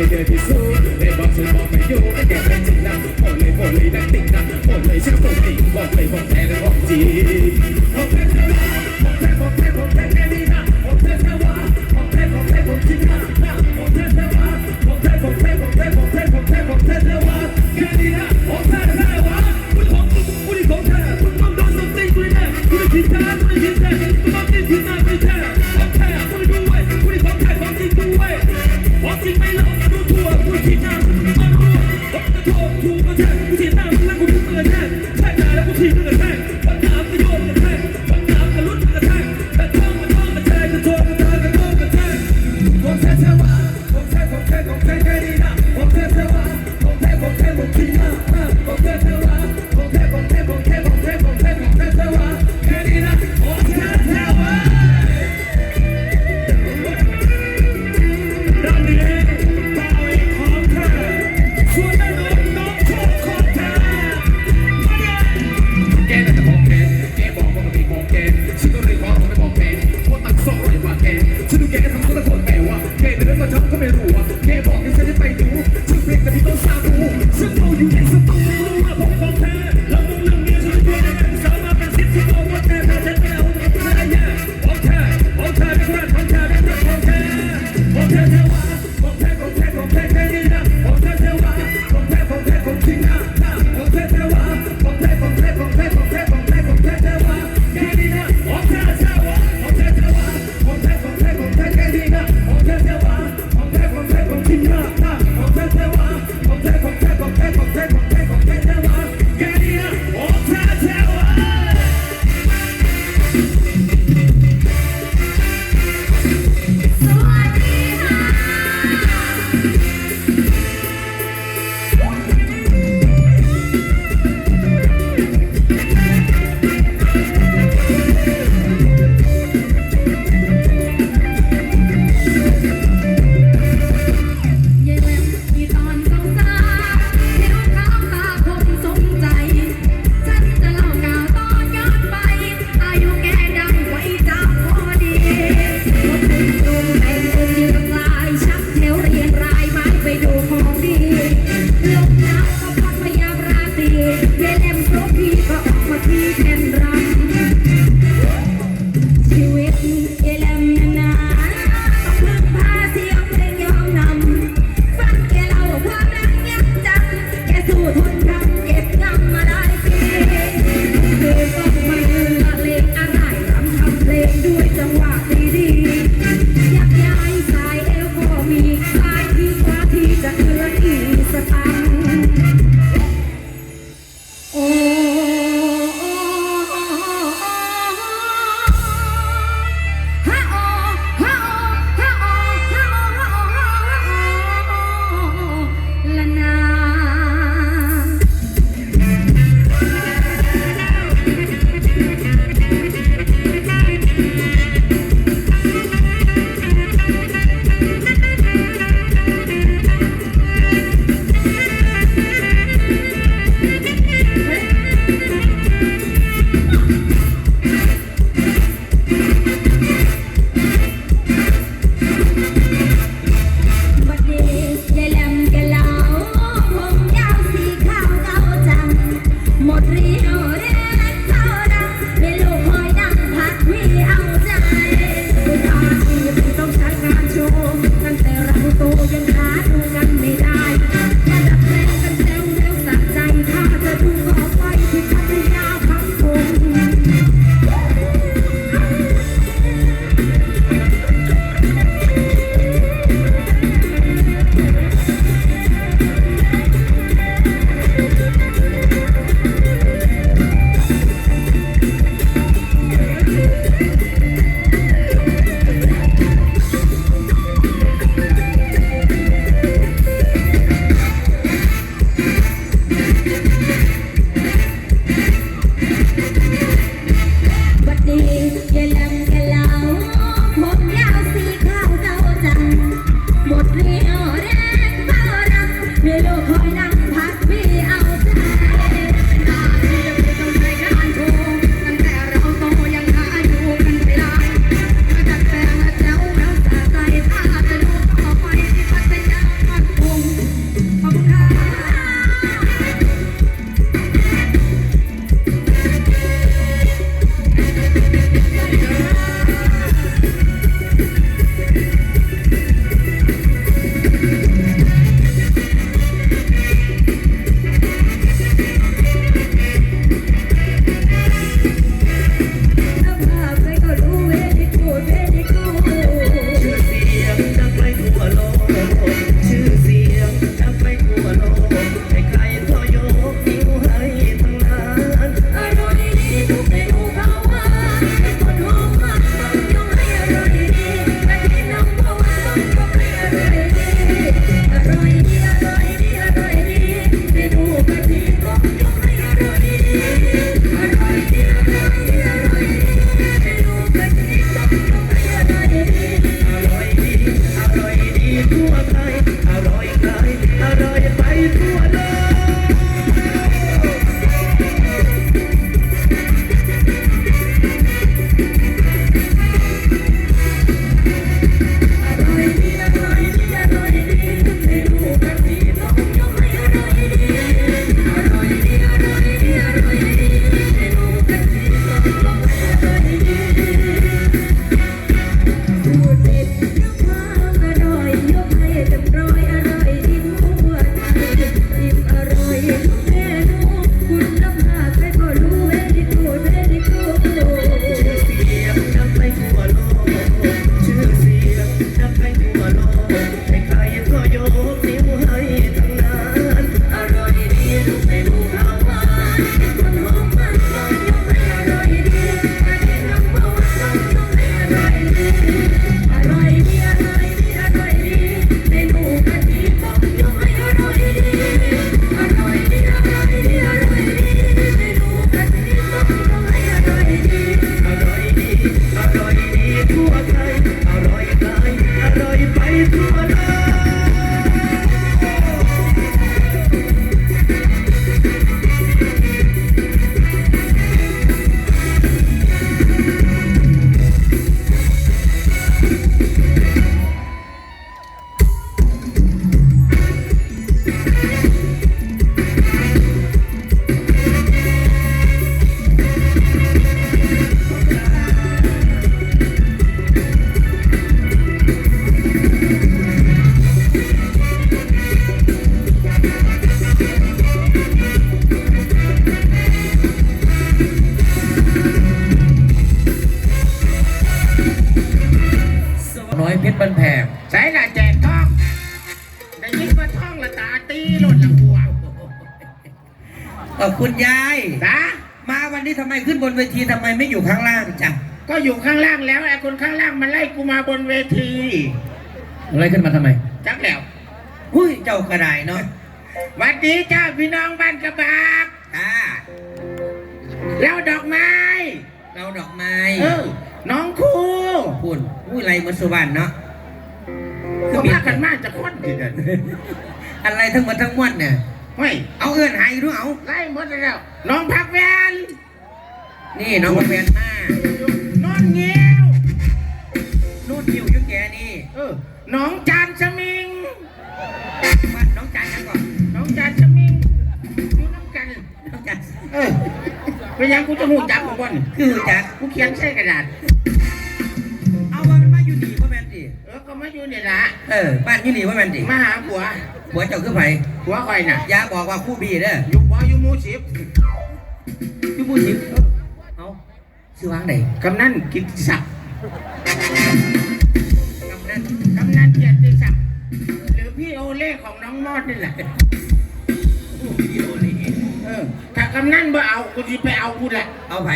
ดีเดียที่สู้ในบอสุดนบอกไม่อยู่แกไม่จริงนะบอกเลยบอเลยนักติ๊กนะบอกเลยฉันบอกติ๊กบอกเลยบอกแท้และบอกจริง Yeah. เพชรบันแพงใช้ละแจกท่องได้ยินว่าท่องละตาตีหล่นละหัวขอบคุณยายนะมาวันนี้ทำไมขึ้นบนเวทีทำไมไม่อยู่ข้างล่างจ้ะก็อยู่ข้างล่างแล้วไอ้คนข้างล่างมันไล่กูมาบนเวทีไล่ขึ้นมาทำไมจักแล้วหุ้ยเจ้ากระไดเนาะวันนี้เจ้าพี่น้องบ้านกระบากอ่าเราดอกไม้ เราดอกไม้ น้องครูคุณอุ้ยไรเหมือนสุวรรณเนาะก็พากันมาจะคนทีเดียวอะไรทั้งหมดทั้งมวลเนี่ยเฮ้ยเอาเอื้อนหายรู้เอาไล่หมดแล้ว น้องพักแวนนี่น้องกระเบนมานอนเงี้ยวนู่นอยู่อยุ่แกนี่เออน้องจานสมิงบ้านน้องจันยังก่อนน้องจานสมิงอยู่น้ำกันน้องจันเออเป็นยังกูจะหูจักของบนคือจัดกูเขียนใส่กระดาษ เออบ้านอยู่นี่ว่าแมนดิมาหาผัวหัวเจ้าคือไผผัวคอยน่ะอย่าบอกว่าคู่บีเด้ออยู่ผัวอยู่หมูสิบคือผู้ชิบเอาซื้อวางไหนกำนันกิตติศักดิ์กำนันกำนันเกียรติศักดิ์หรือพี่โอเล่ของน้องมอดนี่แหละผู้บีโอนี่เออถ้ากำนันบ่เอากูจะไปเอากูแหละ เอาไผ